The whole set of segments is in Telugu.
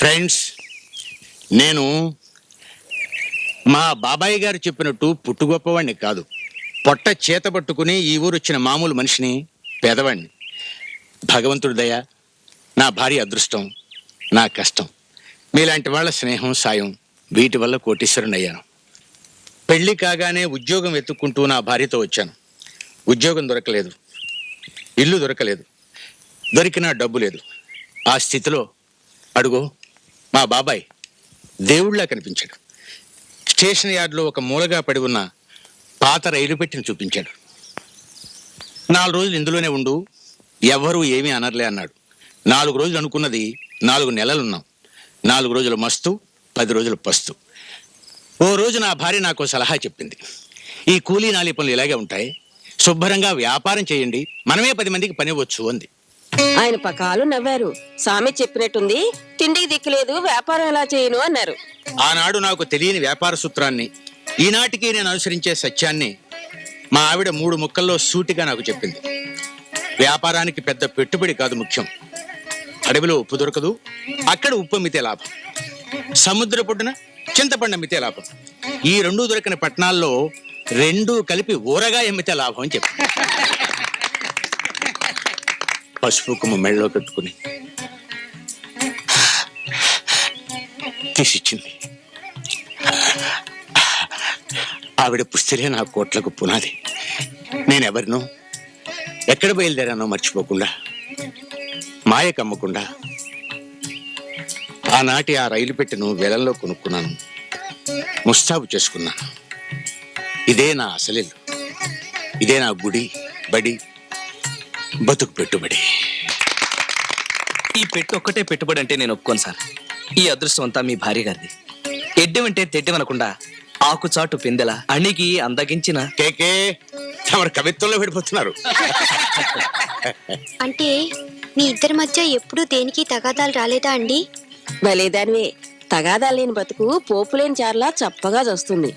ఫ్రెండ్స్ నేను మా బాబాయ్ గారు చెప్పినట్టు పుట్టు గొప్పవాణ్ణి కాదు. పొట్ట చేత పట్టుకుని ఈ ఊరు వచ్చిన మామూలు మనిషిని పేదవాణ్ణి. భగవంతుడి దయ నా భార్య అదృష్టం నా కష్టం. మీలాంటి వాళ్ళ స్నేహం సాయం వీటి వల్ల కోటీశ్వరుని అయ్యాను పెళ్ళి కాగానే ఉద్యోగం వెతుక్కుంటూ నా భార్యతో వచ్చాను. ఉద్యోగం దొరకలేదు. ఇల్లు దొరకలేదు. దొరికినా డబ్బు లేదు. ఆ స్థితిలో అడుగో మా బాబాయ్ దేవుళ్ళ కనిపించాడు. స్టేషన్ యార్డ్లో ఒక మూలగా పడి ఉన్న పాత రైలు పెట్టిని చూపించాడు. నాలుగు రోజులు ఇందులోనే ఉండు ఎవ్వరూ ఏమీ అనర్లే అన్నాడు. నాలుగు రోజులు అనుకున్నది నాలుగు నెలలున్నాం. నాలుగు రోజులు మస్తు పది రోజులు పస్తు. ఓ రోజు నా భార్య నాకు సలహా చెప్పింది. ఈ కూలీ నాలి పనులు ఇలాగే ఉంటాయి. శుభ్రంగా వ్యాపారం చేయండి మనమే పది మందికి పని అంది. ఆయన పకాలు నవ్వారు. సామె చెప్పినట్టుంది. తిండికి దిక్కులేదు. వ్యాపారం ఎలా చేయను? అన్నారు. ఆనాడు నాకు తెలియని వ్యాపార సూత్రాన్ని ఈనాటికి నేను అనుసరించే సత్యాన్ని మా ఆవిడ మూడు ముక్కల్లో సూటిగా నాకు చెప్పింది. వ్యాపారానికి పెద్ద పెట్టుబడి కాదు ముఖ్యం. అడవిలో ఉప్పు దొరకదు. అక్కడ ఉప్పు అమ్మితే లాభం. సముద్ర పొడ్డున చింతపండు అమ్మితే లాభం. ఈ రెండు దొరికిన పట్టణాల్లో రెండు కలిపి ఊరగా అమ్మితే లాభం అని చెప్పి. పసుపు కుమ్మ మెళ్ళలో పెట్టుకుని తీసిచ్చింది. ఆవిడ పుస్తలే నా కోట్లకు పునాది. నేనెవరినో ఎక్కడ బయలుదేరానో మర్చిపోకుండా మాయ కమ్మకుండా ఆనాటి ఆ రైలు పెట్టెను వెలల్లో కొనుక్కున్నాను. ముస్తాబు చేసుకున్నాను ఇదే నా అసలిల్లు. ఇదే నా గుడి బడి బతుకు పెట్టుబడి ఈ పెట్టు ఒక్కటే పెట్టుబడి అంటే నేను ఒప్పుకోను సార్. ఈ అదృష్టం అంతా మీ భార్య గారిది. ఎడ్డమంటే తెడ్డమనకుండా ఆకుచాటు పెందెల అణిగి అందగించిన కేకే తమరు కవిత్వంలో పడిపోతున్నారు అంటే మీ ఇద్దరి మధ్య ఎప్పుడూ దేనికి తగాదాలు రాలేదా అండి? భలేదానివే తగాదా లేని బతుకు పోపు లేని చార్లా చప్పగా వస్తుంది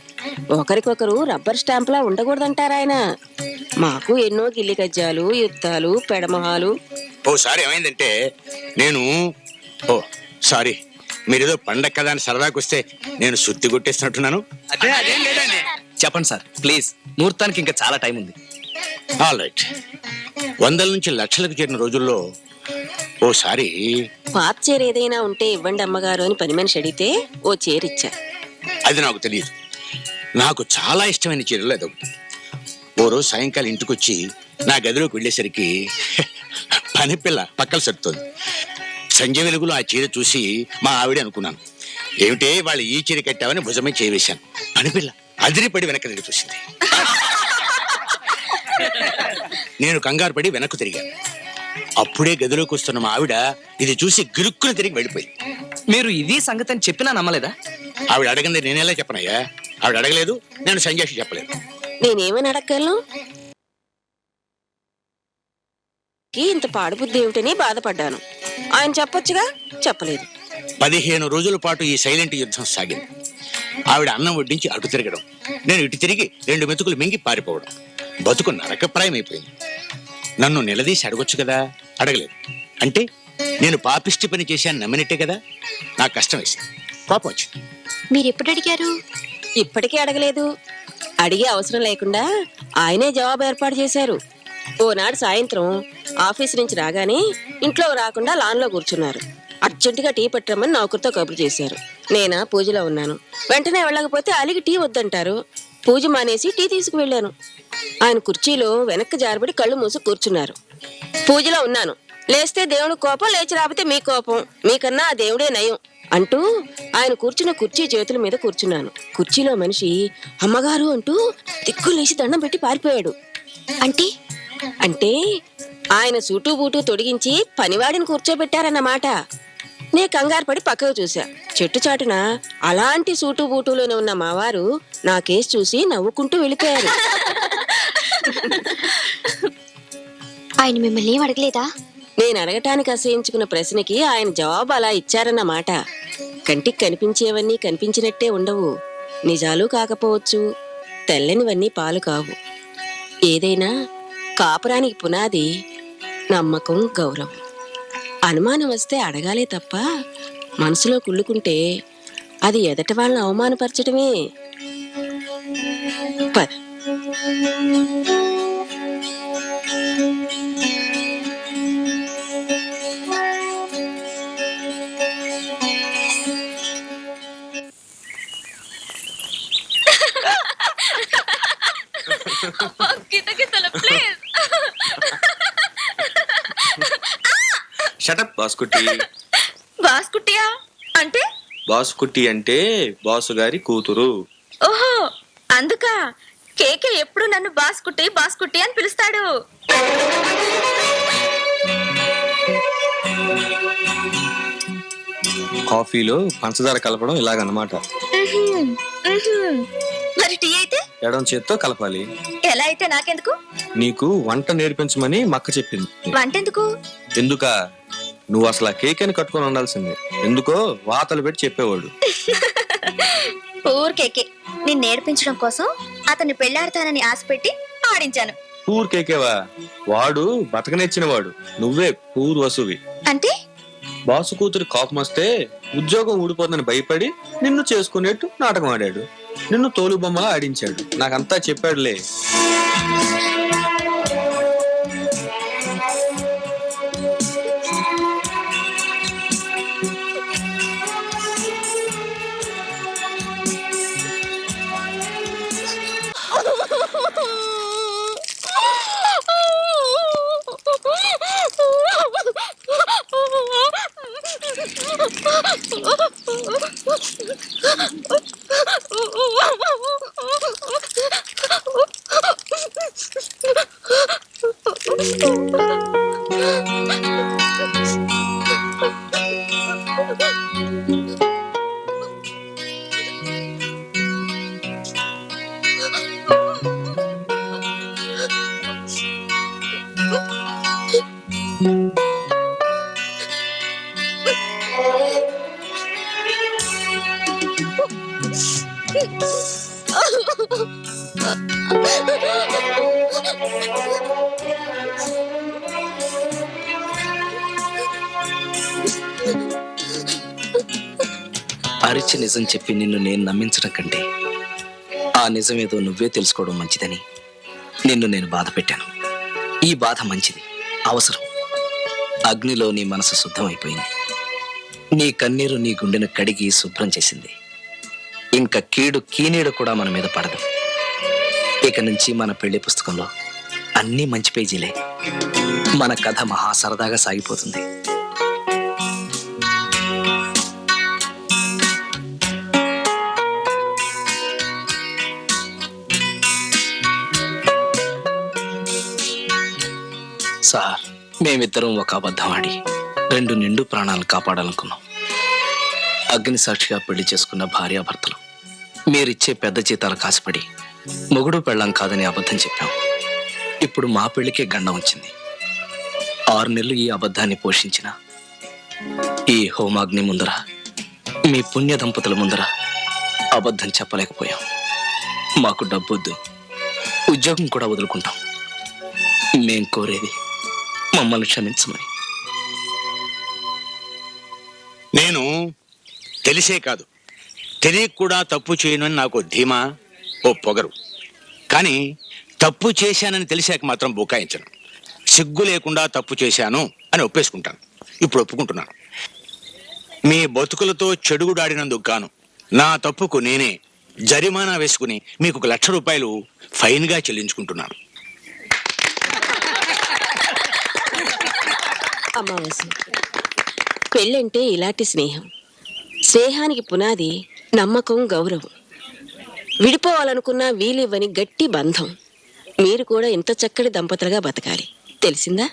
ఒకరికొకరు రబ్బర్ స్టాంప్లా ఉండకూడదంటారా ఆయన. మాకు ఎన్నో గిల్లి గజ్జాలు యుద్ధాలు పెడమహాలు. ఓసారి ఏమైందంటే నేను ఓ సారీ మీరేదో పండగ కదా అని సరదాకు వస్తే నేను సుత్తి కొట్టేస్తున్నట్టున్నాను. అదే అదేం లేదండి. చెప్పండి సార్ ప్లీజ్ ముహూర్తానికి ఇంకా చాలా టైం ఉంది. All right. వందల నుంచి లక్షలకు చేరిన రోజుల్లో ఓసారి పాత చీర ఏదైనా ఉంటే ఇవ్వండి అమ్మగారు అని పని మనిషి అడిగితే ఓ చీరిచ్చా అది నాకు తెలియదు. నాకు చాలా ఇష్టమైన చీరలు అదొకటి. ఓ రోజు సాయంకాలం ఇంటికి వచ్చి నా గదిలోకి వెళ్ళేసరికి పని పిల్ల పక్కల సరుతుంది సంజయ్ వెలుగులో ఆ చీర చూసి మా ఆవిడ అనుకున్నాను. ఏమిటే వాళ్ళు ఈ చీర కట్టావని భుజమే చేయవేశాను. పని పిల్ల అదిరిపడి వెనక్కి తిరిగి చూసింది. నేను కంగారు పడి వెనక్కు తిరిగాను. అప్పుడే గదిలోకి వస్తున్న మా ఆవిడ ఇది చూసి గిరుక్కుని తిరిగి వెళ్ళిపోయింది. మీరు ఇది సంగతి అని చెప్పినా నమ్మలేదా? ఆవిడ అడగంది నేనేలా చెప్పనయ్యా? ఆవిడ అడగలేదు నేను సంజయ్కి చెప్పలేదు. నేనేమని అడగలను ఇంత పాడుబుద్ధి ఏమిటని బాధపడ్డాను. ఆయన చెప్పొచ్చుగా? చెప్పలేదు. పదిహేను రోజుల పాటు ఈ సైలెంట్ యుద్ధం సాగింది. ఆవిడ అన్నం వడ్డించి అటు తిరగడం నేను ఇటు తిరిగి రెండు మెతుకులు మింగి పారిపోవడం. బతుకు నరకప్రాయం అయిపోయింది నన్ను నిలదీసి అడగొచ్చు కదా? అడగలేదు. అంటే నేను పాపిష్టి పని చేశాను నమ్మినట్టే కదా? నాకు కష్టం వేసింది. కోపం వచ్చింది. మీరు ఎప్పుడు అడిగారు? ఇప్పటికీ అడగలేదు. అడిగే అవసరం లేకుండా ఆయనే జవాబు ఏర్పాటు చేశారు. ఓనాడు సాయంత్రం ఆఫీస్ నుంచి రాగానే ఇంట్లో రాకుండా లాన్లో కూర్చున్నారు. అర్జెంటుగా టీ పెట్టరమ్మని నౌకరితో కబురు చేశారు. నేనా పూజలో ఉన్నాను. వెంటనే వెళ్ళకపోతే అలిగి టీ వద్దంటారు. పూజ మానేసి టీ తీసుకువెళ్ళాను. ఆయన కుర్చీలో వెనక్కి జారబడి కళ్ళు మూసి కూర్చున్నారు. పూజలో ఉన్నాను. లేస్తే దేవుని కోపం లేచి రాకపోతే మీ కోపం. మీకన్నా ఆ దేవుడే నయం. అంటూ ఆయన కూర్చున్న కుర్చీ చేతుల మీద కూర్చున్నాను. కుర్చీలో మనిషి అమ్మగారు అంటూ దిక్కులేసి దండం పెట్టి పారిపోయాడు. అంటే? అంటే ఆయన సూటు బూటు తొడిగించి పనివాడిని కూర్చోబెట్టారన్నమాట. నే కంగారు పడి పక్కకు చూసా చెట్టు చాటున అలాంటి సూటు బూటులోనే ఉన్న మావారు నా కేసు చూసి నవ్వుకుంటూ వెళ్ళిపోయారు. ఆయన మిమ్మల్ని ఏం అడగలేదా? నేను అడగటానికి అసహించుకున్న ప్రశ్నకి ఆయన జవాబు అలా ఇచ్చారన్నమాట. కంటికి కనిపించేవన్నీ కనిపించినట్టే ఉండవు. నిజాలు కాకపోవచ్చు తెల్లనివన్నీ పాలు కావు. ఏదైనా కాపురానికి పునాది నమ్మకం గౌరవం. అనుమానం వస్తే అడగాలే తప్ప మనసులో కుళ్ళుకుంటే అది ఎదట వాళ్ళని అవమానపరచడమే పద కితకితలు ప్లీజ్ షటప్ బాస్కుట్టి బాస్ కుట్టియా అంటే బాస్కుట్టి అంటే బాసు గారి కూతురు ఓహో అందుక కేకే ఎప్పుడు నన్ను బాస్ కుట్టి బాస్ కుట్టి అని పిలుస్తాడు కాఫీలో పంచదార కలపడం ఉహుం. మరి టీ అయితే ఎడం చేత్తో కలపాలి. ఎలా అయితే నాకెందుకు? నీకు వంట నేర్పించమని మక్క చెప్పింది. వంటెందుకు? ఎందుక? నువ్వు అసలు ఆ కేక్ అని కట్టుకొని ఉండాల్సిందే. ఎందుకో వాతలు పెట్టి చెప్పేవాడు. ఊర్ కేకే. నేను నేర్పించడం కోసం అతన్ని పెళ్ళాడతానని ఆశ పెట్టి ఆడించాను. పూర్ కేకేవా? వాడు బతకనిచ్చిన వాడు నువ్వే పూర్ వసువి. అంటే? బాసు కూతురు కోపం వస్తే ఉద్యోగం ఊడిపోతుందని భయపడి నిన్ను చేసుకునేట్టు నాటకం ఆడాడు. నిన్ను తోలుబొమ్మలా ఆడించాడు. నాకంతా చెప్పాడులే. అరిచి నిజం చెప్పి నిన్ను నేను నమ్మించడం కంటే ఆ నిజమేదో నువ్వే తెలుసుకోవడం మంచిదని నిన్ను నేను బాధ పెట్టాను. ఈ బాధ మంచిది. అవసరం. అగ్నిలో నీ మనసు శుద్ధమైపోయింది నీ కన్నీరు నీ గుండెను కడిగి శుభ్రం చేసింది. ఇంకా కీడు కీనీడు కూడా మన మీద పడదు. ఇక నుంచి మన పెళ్ళి పుస్తకంలో అన్నీ మంచి పేజీలే. మన కథ మహా సరదాగా సాగిపోతుంది. సార్ మేమిద్దరం ఒక అబద్ధం ఆడి రెండు నిండు ప్రాణాలు కాపాడాలనుకున్నాం. అగ్ని సాక్షిగా పెళ్ళి చేసుకున్న భార్యాభర్తలు. మీరిచ్చే పెద్ద జీతాలు కాసిపడి మొగుడు పెళ్ళం కాదని అబద్ధం చెప్పాం. ఇప్పుడు మా పెళ్ళికే గండం వచ్చింది. ఆరు నెలలు ఈ అబద్ధాన్ని పోషించిన. ఈ హోమాగ్ని ముందర మీ పుణ్య దంపతుల ముందర అబద్ధం చెప్పలేకపోయాం. మాకు డబ్బొద్దు. ఉద్యోగం కూడా వదులుకుంటాం. మేం కోరేది మమ్మల్ని క్షమించమని. నేను తెలిసే కాదు. తెలియక కూడా తప్పు చేయను అని నాకు ధీమా ఓ పొగరు. కానీ తప్పు చేశానని తెలిసాక మాత్రం బుకాయించను. సిగ్గు లేకుండా తప్పు చేశాను అని ఒప్పేసుకుంటాను. ఇప్పుడు ఒప్పుకుంటున్నాను. మీ బతుకులతో చెడుగుడాడినందుకు గాను నా తప్పుకు నేనే జరిమానా వేసుకుని మీకు ఒక లక్ష రూపాయలు ఫైన్గా చెల్లించుకుంటున్నాను. అమావాస్య. పెళ్ళంటే ఇలాంటి స్నేహం. స్నేహానికి పునాది నమ్మకం గౌరవం. విడిపోవాలనుకున్నా వీలివ్వని గట్టి బంధం. మీరు కూడా ఇంత చక్కటి దంపతులుగా బతకాలి. తెలిసిందా?